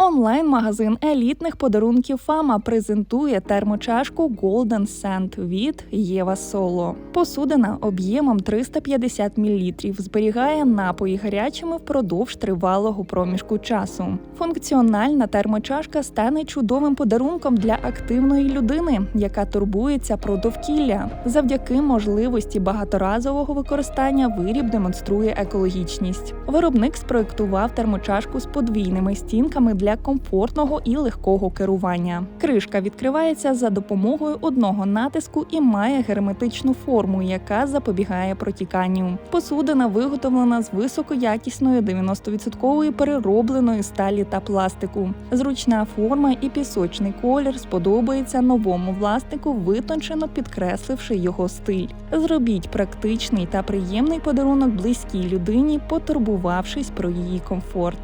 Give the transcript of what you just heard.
Онлайн-магазин елітних подарунків Фама презентує термочашку Golden Sand від Єва Соло. Посудина об'ємом 350 мл зберігає напої гарячими впродовж тривалого проміжку часу. Функціональна термочашка стане чудовим подарунком для активної людини, яка турбується про довкілля. Завдяки можливості багаторазового використання виріб демонструє екологічність. Виробник спроектував термочашку з подвійними стінками для комфортного і легкого керування. Кришка відкривається за допомогою одного натиску і має герметичну форму, яка запобігає протіканню. Посудина виготовлена з високоякісної 90% переробленої сталі та пластику. Зручна форма і пісочний колір сподобається новому власнику, витончено підкресливши його стиль. Зробіть практичний та приємний подарунок близькій людині, потурбувавшись про її комфорт.